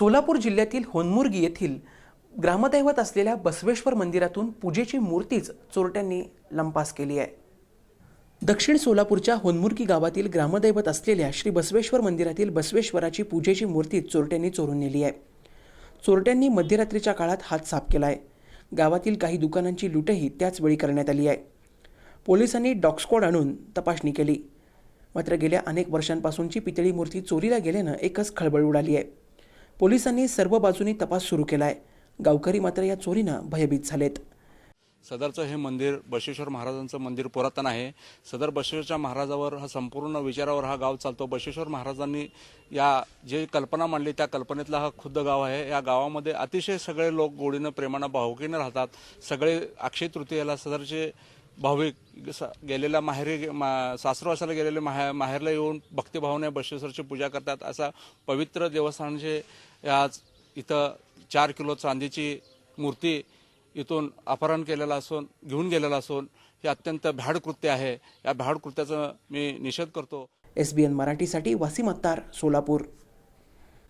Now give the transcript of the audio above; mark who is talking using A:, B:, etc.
A: सोलापूर जिल्ह्यातील होनमुर्गी येथील ग्रामदैवत असलेल्या बसवेश्वर मंदिरातून पूजेची मूर्तीच चोरट्यांनी लंपास केली आहे. दक्षिण सोलापूरच्या होनमुर्गी गावातील ग्रामदैवत असलेल्या श्री बसवेश्वर मंदिरातील बसवेश्वराची पूजेची मूर्ती चोरट्यांनी चोरून नेली आहे. चोरट्यांनी मध्यरात्रीच्या काळात हात साफ केला आहे. गावातील काही दुकानांची लुटही त्याचवेळी करण्यात आली आहे. पोलिसांनी डॉगस्क्वॉड आणून तपासणी केली. मात्र गेल्या अनेक वर्षांपासूनची पितळी मूर्ती चोरीला गेल्यानं एकच खळबळ उडाली आहे. पोलिसांनी सर्व बाजूनी तपास सुरू केला आहे गावकरी मात्र या चोरीनं भयभीत झालेत.
B: सदरचं हे मंदिर बशेश्वर महाराजांचं मंदिर पुरातन आहे. सदर बशेश्वरच्या महाराजावर हा संपूर्ण विचारावर हा गाव चालतो. बशेश्वर महाराजांनी या जे कल्पना मांडली त्या कल्पनेतला हा खुद्द गाव आहे. या गावामध्ये अतिशय सगळे लोक गोडीनं प्रेमानं भावकीनं राहतात. सगळे अक्षय तृतीयेला सदरचे भाविक स- गेलेल्या माहेरी मा- सासरवासाला गेलेले माहे माहेरला येऊन भक्तिभावने बसवेश्वरची पूजा करतात. असा पवित्र देवस्थानचे आज इथं चार किलो चांदीची मूर्ती इथून अपहरण केलेलं असून घेऊन गेलेलं असून हे अत्यंत भ्याड कृत्य आहे. या भ्याड कृत्याचा मी निषेध करतो.
A: एस बी एन मराठीसाठी वासिम अत्तार सोलापूर.